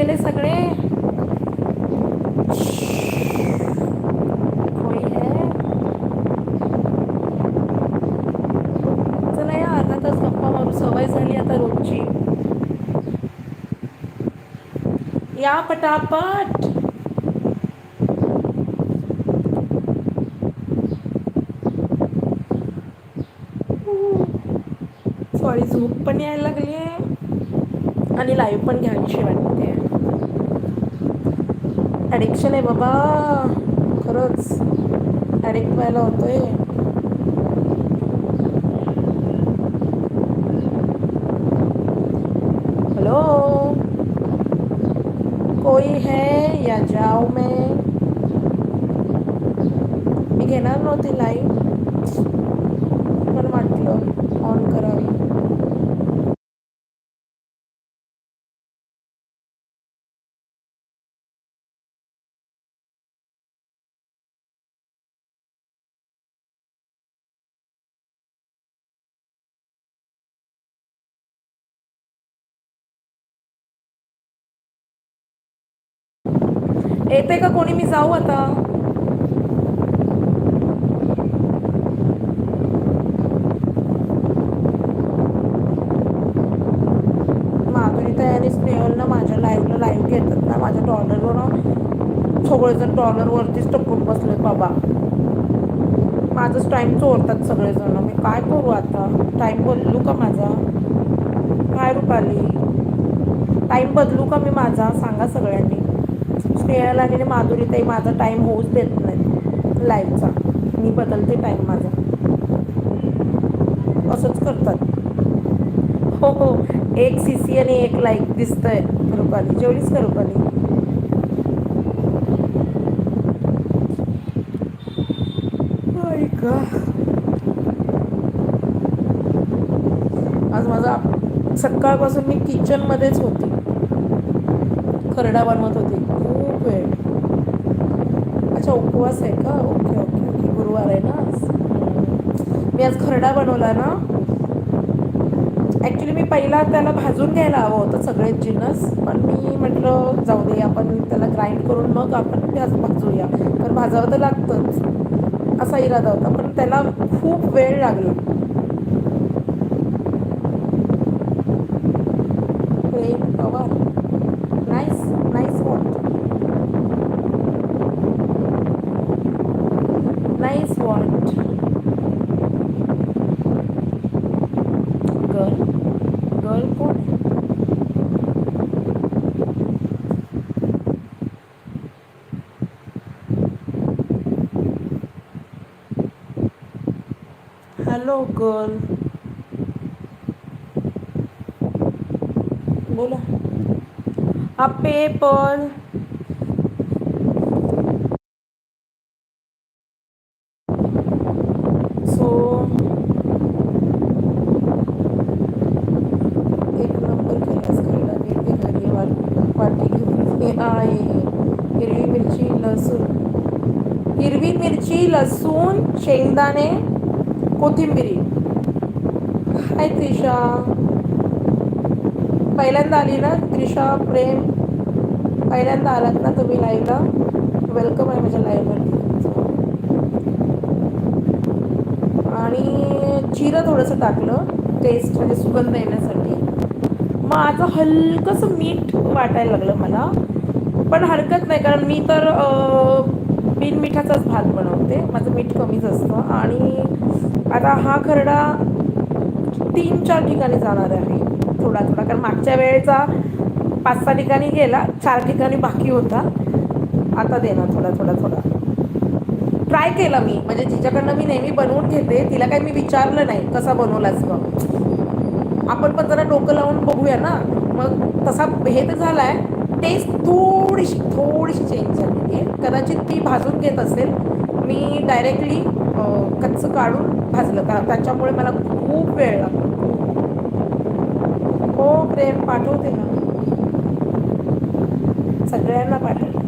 गेले सगळे. कोई है. चला या अर्धा तास गप्पा मारू. सवय झाली आता रोजची. या पटापट. सॉरी झोप पण यायला लागली आहे आणि लाईव्ह पण घ्यायची वाटते. ॲडिक्शन आहे बाबा. खरंच. ॲडिक्ट व्हायला होतोय. हॅलो कोई है या जाओ में? मी घेणार नव्हती लाईव्ह पण वाटलं ऑन करावी येते का कोणी? मी जाऊ आता. माधुरी आणि स्नेहलनं माझ्या लाईव्हला लाईव्ह घेतात ना माझ्या डॉलरवर सगळेजण डॉलरवरतीच टपून बसलेत बाबा. माझंच टाईम चोरतात सगळेजण. मी काय करू आता? टाईम बदलू का माझा? काय रुपाली? टाईम बदलू का मी माझा? सांगा सगळ्यांनी. स्नेहल आणि माधुरी ताई माझा टाईम होऊच देत नाही लाईव्हचा मी बदलते टाईम माझा. असंच करतात. हो हो. एक सी सी आणि एक लाईक दिसतंय रुपाली. जेवढीच का रुपाली? आज माझा सकाळपासून मी किचनमध्येच होती. खरडा बनवत होती. वेळ. अच्छा उपवास आहे का? Okay okay okay. गुरुवार आहे ना आज. मी आज खरडा बनवला ना. ॲक्च्युली मी पहिला त्याला भाजून घ्यायला हवं होतं सगळेच जिन्नस पण मी म्हटलं जाऊ दे आपण त्याला ग्राइंड करून मग आपण त्याच भाजूया. तर भाजावं तर लागतंच. असा इरादा होता पण त्याला खूप वेळ लागला. Prem Pawar nice nice what nice what girl girl कोण हॅलो गर्ल बोला. हा पेपर. सो एक नंबर केलास खायला. येते घरी घेऊन आहे. हिरवी मिरची लसूण. हिरवी मिरची लसूण शेंगदाणे कोथिंबिरी. हाय त्रिशा. पहिल्यांदा आली ना त्रिशा प्रेम. पहिल्यांदा आलात ना तुम्ही लाईव्हला वेलकम आहे माझ्या लाईव्हवरती आणि जिरं थोडंसं टाकलं टेस्ट म्हणजे सुगंध येण्यासाठी. मग माझं हलकंसं मीठ वाटायला लागलं मला. पण हरकत नाही कारण मी तर बिन मिठाचाच भात बनवते. माझं मीठ कमीच असतं. आणि आता हा खरडा तीन चार ठिकाणी जाणार आहे. थोडा थोडा कारण मागच्या वेळेचा पाच सहा ठिकाणी गेला चार ठिकाणी बाकी होता. आता देणार थोडा थोडा थोडा. ट्राय केला मी. म्हणजे जिच्याकडनं मी नेहमी बनवून घेते तिला काही मी विचारलं नाही कसा बनवलाच मग आपण पण जरा डोकं लावून बघूया ना. मग तसा हे तर झाला आहे टेस्ट थोडीशी थोडीशी चेंज झालेली आहे. कदाचित ती भाजून घेत असेल. मी डायरेक्टली कच्चं काढून भाजलं. का त्याच्यामुळे मला खूप वेळ लागला हो प्रेम पाठवते ना सगळ्यांना पाठवते.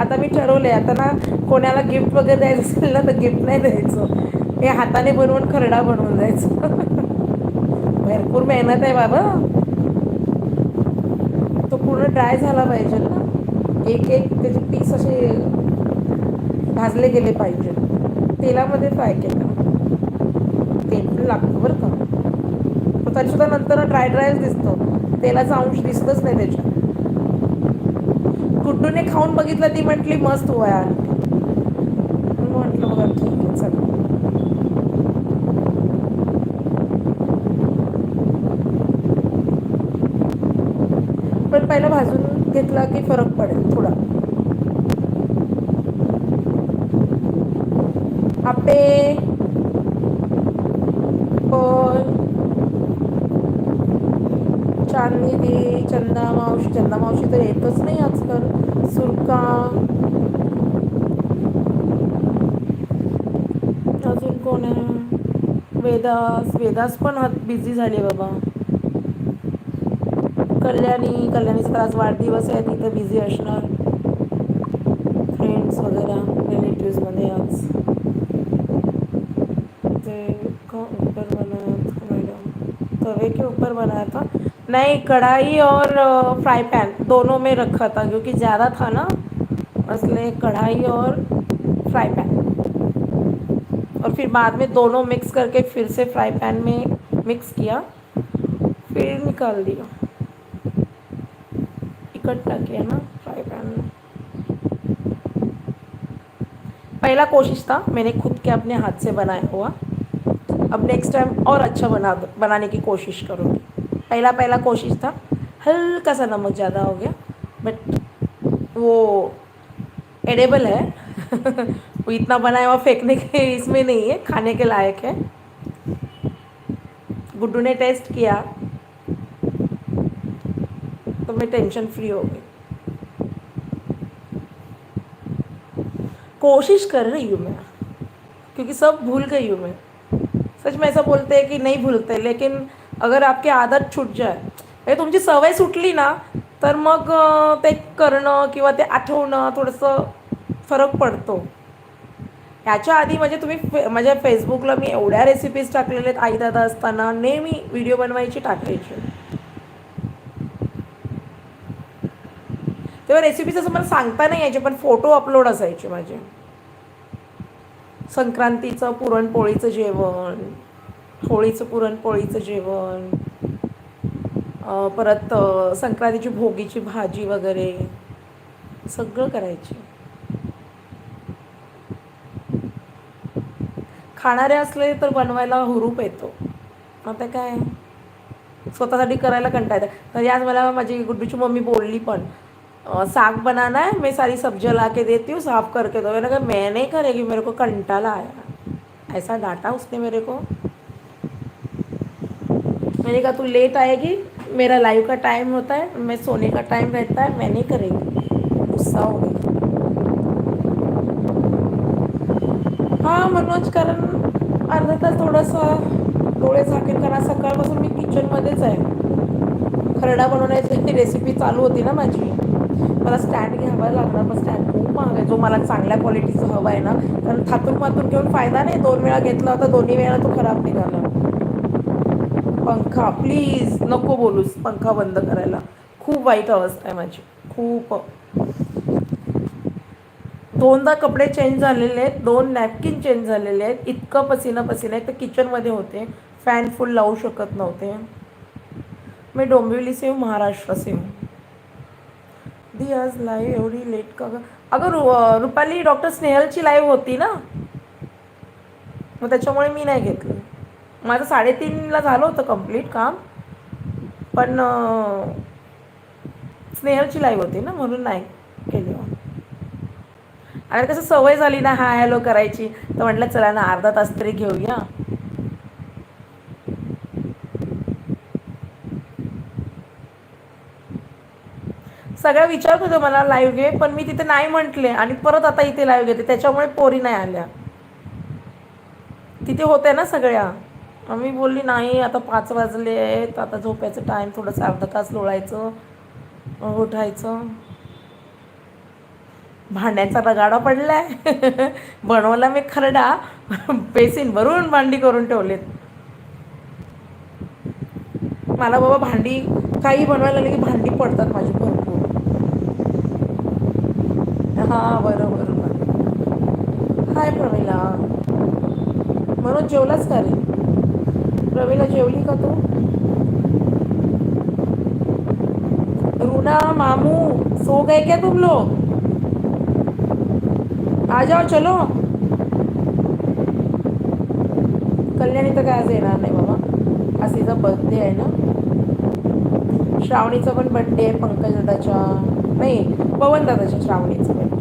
आता मी ठरवले आता ना कोणाला गिफ्ट वगैरे द्यायचं असेल ना तर गिफ्ट नाही द्यायचं. हे हाताने बनवून खरडा बनवून द्यायचं भरपूर मेहनत आहे बाबा. तो पूर्ण ड्राय झाला पाहिजे ना. एक एक त्याचे पीस असे भाजले गेले पाहिजे. तेलामध्ये फ्राय केलं तेल पण लागतं बरं का पण तरीसुद्धा नंतर ड्राय ड्रायच दिसतो. तेलाचा अंश दिसतच नाही त्याच्यात. गुड्डूने खाऊन बघितलं ती म्हटली मस्त होय आंटी म्हटलं बघा ठीक आहे चला. पण पहिला भाजून घेतला की फरक पडेल थोडा. आपे पण चांदणी चंदा मावशी चंदा मावशी तर येतच नाही आजकाल. सुरका. अजून कोण आहे? वेदास वेदास पण हात बिझी झाली बाबा. कल्याणी कल्याणीचा तर आज वाढदिवस आहे तिथं तर बिझी असणार. फ्रेंड्स वगैरे रिलेटिव्समध्ये आज. ते का ऊपर बनाया था मैडम तवे के ऊपर बनाया था नहीं, कढ़ाई और फ्राई पैन दोनों में रखा था, क्योंकि ज़्यादा था ना, इसलिए कढ़ाई और फ्राई पैन और फिर बाद में दोनों मिक्स करके फिर से फ्राई पैन में मिक्स किया, फिर निकाल दिया। इकट्ठा किया ना फ्राई पैन में पहला कोशिश था, मैंने खुद के अपने हाथ से बनाया हुआ। अब नेक्स्ट टाइम और अच्छा बना, बनाने की कोशिश करूँगी। पहला पहला कोशिश था। हल्का सा नमक ज़्यादा हो गया बट वो एडेबल है। वो इतना बनाया हुआ फेंकने के इसमें नहीं है, खाने के लायक है। गुड्डू ने टेस्ट किया तो मैं टेंशन फ्री हो गई। कोशिश कर रही हूँ मैं, क्योंकि सब भूल गई हूँ मैं। सच में ऐसा बोलते हैं कि नहीं भूलते, लेकिन अगर आपकी आदत छूट जाय हे म्हणजे तुमची सवय सुटली ना तर मग ते करणं किंवा ते आठवणं थोडंसं फरक पडतो. ह्याच्या आधी म्हणजे तुम्ही फे माझ्या फेसबुकला मी एवढ्या रेसिपीज टाकलेल्या आहेत आई दादा असताना नेहमी व्हिडिओ बनवायची टाकायची. तेव्हा रेसिपीज असं मला सांगता नाही यायचे पण फोटो अपलोड असायचे माझे. संक्रांतीचं पुरणपोळीचं जेवण होळीचं पुरणपोळीचं जेवण परत संक्रांतीची भोगीची भाजी वगैरे सगळं करायची. खाणारे असले तर बनवायला हुरूप येतो. आता काय? स्वतःसाठी करायला कंटाळ येतं. तरी आज मला माझी गुड्डूची मम्मी बोलली पण साग बनाना है मैं सारी सब्जी ला के देती हूँ साफ करके दो. मैंने कहा मैं नहीं करेगी मेरे को कंटाला आया. ऐसा डांटा उसने मेरे को. मैंने कहा तू लेट आएगी मेरा लाइव का टाइम होता है मैं सोने का टाइम रहता है मैं नहीं करेंगी। गुस्सा हो गई। हां मनोज कारण अर्धा तास थोडंसं डोळे झाकीर करा सकाळपासून मी किचनमध्येच आहे. खरडा बनवण्याची रेसिपी चालू होती ना माझी. मला स्टँड घ्यावा लागणार पण स्टँड खूप महाग आहे. जो मला चांगल्या क्वालिटीचं हवा आहे ना कारण थातून मातून घेऊन फायदा नाही. दोन वेळा घेतला होता दोन्ही वेळा तो खराब निघाला. पंखा प्लीज नको बोलूस पंखा बंद करायला. खूप वाईट अवस्था आहे माझी. खूप. दोनदा कपडे चेंज झालेले आहेत दोन नॅपकिन चेंज झालेले आहेत. इतकं पसीना पसीना आहे. तर किचनमध्ये होते. फॅन फुल लावू शकत नव्हते. मी डोंबिवली सेव महाराष्ट्र सेव दी आज लाईव्ह एवढी लेट का अगं रु रुपाली डॉक्टर स्नेहलची लाईव्ह होती ना? मग त्याच्यामुळे मी नाही घेतलं. माझं साडेतीनला झालं होतं कंप्लीट काम. पण स्नेहलची लाईव्ह होती ना म्हणून नाही केली आणि कसं सवय झाली ना हाय हॅलो करायची. तर म्हटलं चला ना अर्धा तास तरी घेऊया. सगळ्या विचारत होतो मला लाईव्ह घे पण मी तिथे नाही म्हटले. आणि परत आता इथे लाईव्ह घेते. त्याच्यामुळे पोरी नाही आल्या. तिथे होत्या ना सगळ्या. मग मी बोलली नाही आता पाच वाजले आहेत आता झोपायचं टाईम थोडंसं अर्धा तास लोळायचं मग उठायचं. भांड्यांचा रगाडा पडलाय. बनवला मी खरडा बेसिन भरून भांडी करून ठेवलेत. मला बाबा भांडी काही बनवायला लागली की भांडी पडतात माझी भरपूर. हा बरोबर हाय प्रमिला म्हणून जेवलाच का रे? रवीला जेवली का तू? रूना मामू सो गए क्या तुम लोग? आ जाओ चलो। कल्याणी तर काय आज येणार नाही बाबा. आज तिचा बर्थडे आहे ना. श्रावणीचा पण बर्थडे आहे पंकज दादाच्या नाही पवन दादाच्या श्रावणीचा बर्थडे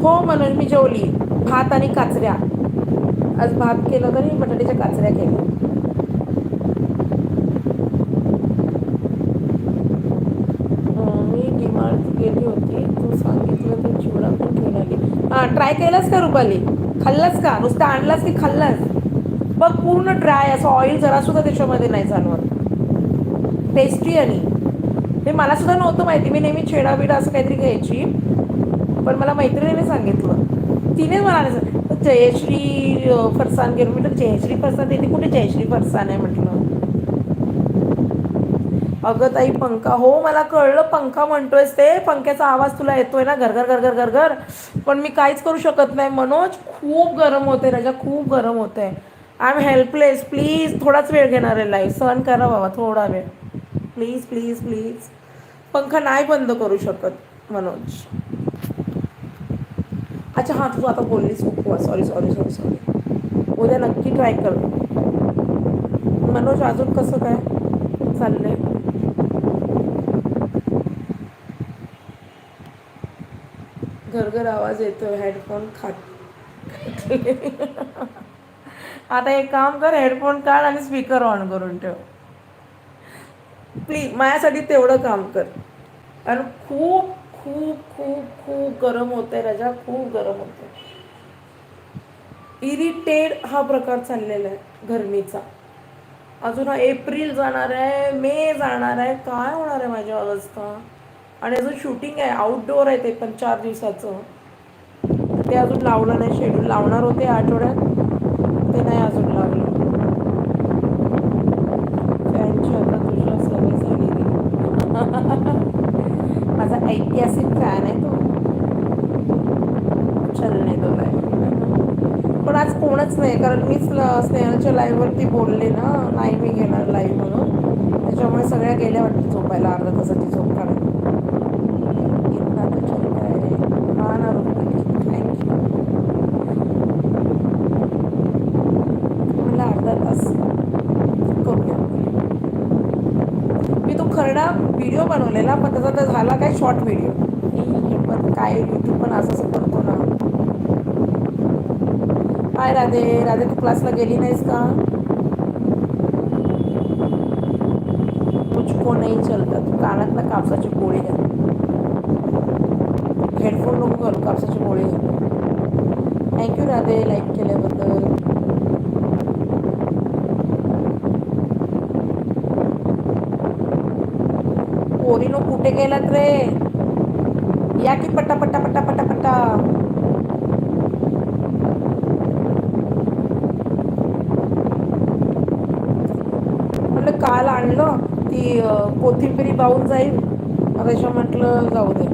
हो मनोज मी जेवली. भात आणि काचऱ्या. आज भात केलं तरी बटाट्याच्या काचऱ्या केल्या. गेली होती. तू सांगितलं तर चिवडा पण घेऊन आली हां ट्राय केलास का रुपाली? खाल्लास का? नुसतं आणलास की खाल्लास? बघ पूर्ण ड्राय असं ऑइल जरासुद्धा त्याच्यामध्ये नाही जाणवत. टेस्टी आणि. हे मला सुद्धा नव्हतं माहिती. मी नेहमी छेडा बिडा असं काहीतरी घ्यायची. पण मला मैत्रिणीने सांगितलं. तिने मला नाही जयश्री फरसान गेलो. म्हटलं जयश्री फरसान तिथे कुठे जयश्री फरसान आहे म्हटलं? अगं ताई पंखा हो मला कळलं पंखा म्हणतोयस ते. पंख्याचा आवाज तुला येतोय ना घरघर घरघर घरघर. पण मी काहीच करू शकत नाही मनोज. खूप गरम होते राजा खूप गरम होते आय एम हेल्पलेस प्लीज थोडाच वेळ घेणार आहे लाईव्ह सहन करा बाबा थोडा वेळ. प्लीज प्लीज प्लीज पंखा नाही बंद करू शकत मनोज. अच्छा हां तू आता बोललीस. उपवा सॉरी सॉरी सॉरी सॉरी उद्या नक्की ट्राय कर. मनोज अजून कसं काय? चाललंय. घरघर आवाज येतो हेडफोन खात आता एक काम कर हेडफोन काढ आणि स्पीकर ऑन करून ठेव. प्लीज माझ्यासाठी तेवढं काम कर. कारण खूप खूप खूप खूप गरम होते राजा खूप गरम होते इरिटेड हा प्रकार चाललेला आहे गरमीचा अजून हा एप्रिल जाणार आहे मे जाणार आहे काय होणार आहे माझी अवस्था? आणि अजून शूटिंग आहे आउटडोअर आहे ते पण चार दिवसाचं. ते अजून लावलं नाही शेड्यूल लावणार होते आठवड्यात ते नाही अजून लावलं फॅनची आता तुझ्या सवय झालेली माझा ऐतिहासिक फॅन आहे तो चलने दो पण आज कोणच नाही कारण मीच स्नेहाच्या लाईव्हवरती बोलले ना नाही मी घेणार लाईव्ह म्हणून. त्याच्यामुळे सगळ्या गेल्या वाटतं झोपायला अर्धा तासाची झोप काढत इतका थँक्यू मला अर्धा तास करूया. मी तो खरडा व्हिडिओ बनवलेला पण त्याचा तर झाला काय शॉर्ट व्हिडिओ पण काय यूट्यूब पण असं करतो ना हाय राधे? राधे तू क्लासला गेली नाहीस का? मुझको नाही चलता. तू कानातला कापसाची गोळी घाल हेडफोन नको घालू कापसाची गोळी घाल थँक्यू राधे लाईक केल्याबद्दल. पोरीनो कुठे गेलात रे? या की पट्टा पट्टा पट्टा पट्टा पट्टा. म्हटलं काल आणलं ती कोथिंबिरी बाहून जाईल. मग त्याच्या म्हटलं जाऊ दे.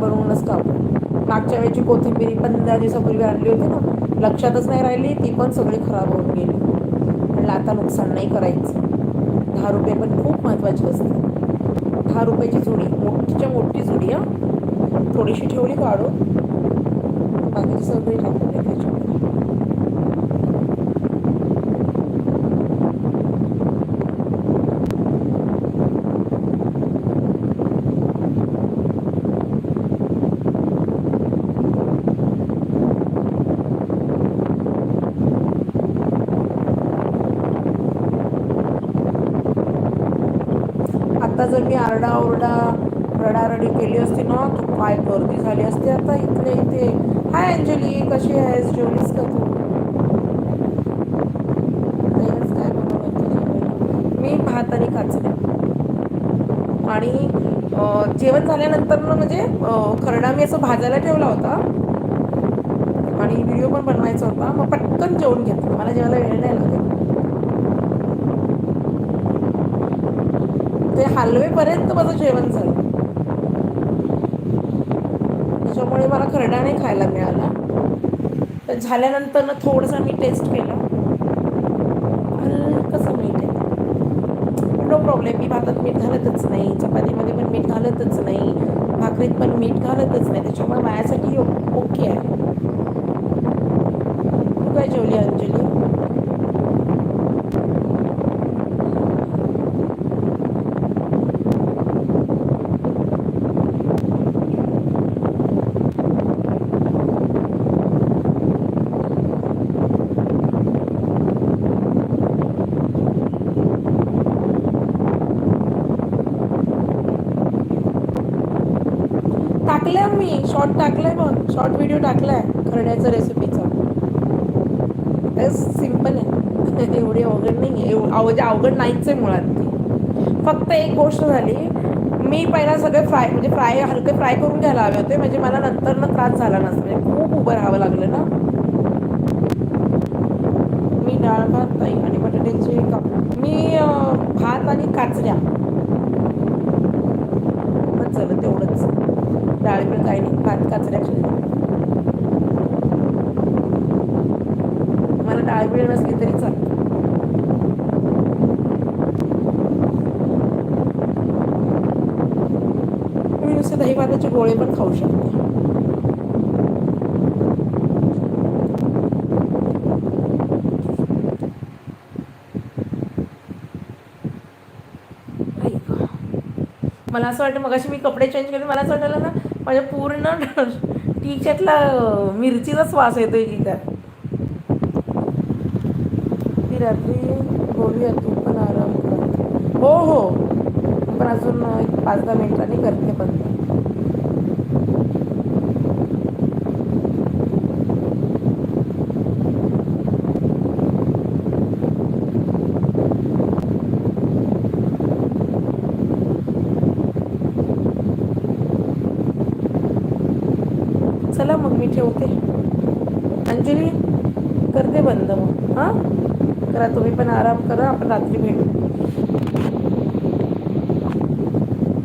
बनवूनच टाकू मागच्या वेळची कोथिंबिरी पंधरा दिवसापूर्वी आणली होती ना लक्षातच नाही राहिली ती पण सगळी खराब होऊन गेली. म्हटलं आता नुकसान नाही करायचं. दहा रुपये पण खूप महत्त्वाचे असतात दहा रुपयाची जुडी मोठीच्या मोठी जुडी हां. थोडीशी ठेवली काढून. बाकीची सगळी टाकू दे त्याच्यामध्ये आता जर मी आरडाओरडा रडारडी केली असती ना तू काय गर्दी झाली असती. आता इथले इथे. हाय अंजली कशी आहेस? जेवलीस का तू? मी भात आणि काचऱ्या आणि जेवण झाल्यानंतर ना म्हणजे खरडा मी असं भाजायला ठेवला होता. आणि व्हिडिओ पण बनवायचा होता. मग पटकन जेवण घेतलं. मला जेवायला वेळ नाही लागत. ते हलवेपर्यंत माझं जेवण झालं. त्याच्यामुळे मला खरडा नाही खायला मिळाला. तर झाल्यानंतर ना थोडंसं मी टेस्ट केला. हलकंसं मीठ आहे. नो प्रॉब्लेम मी भातात मीठ घालतच नाही. चपातीमध्ये पण मीठ घालतच नाही. भाकरीत पण मीठ घालतच नाही. त्याच्यामुळे माझ्यासाठी ओके आहे. तू काय जेवली अंजली टाकलंय मी शॉर्ट टाकलंय बघ टाकला आहे टाकलाय खरड्याचं रेसिपीचा सिंपल आहे. एवढी अवघड नाही आहे म्हणजे अवघड अवघड नाहीच आहे मुळात ती. फक्त एक गोष्ट झाली. मी पहिला सगळे फ्राय म्हणजे फ्राय हलके फ्राय करून घ्यायला हवे होते. म्हणजे मला नंतर ना त्रास झाला नसतो. म्हणजे खूप उभं राहावं लागलं ना. मी डाळ भात आणि बटाट्याचे काप मी भात आणि काचऱ्या बस झालं तेवढंच डाळ बिळ काही नाही भात काचऱ्या खाल्ल्या मला नसली तरी नुसते दही गोळे पण खाऊ शकते. मला असं वाटतं मगाशी मी कपडे चेंज केले मला असं वाटलं ना माझ्या पूर्ण टी शर्टला मिरचीचा वास येतोय की काय? रात्री बोलूया तू पण आराम कर. हो हो. पण अजून एक पाच दहा मिनिटांनी करते बंद चला मग मी ठेवते. अंजली करते बंद मग. हां? करा तुम्ही पण आराम करा आपण रात्री भेटू.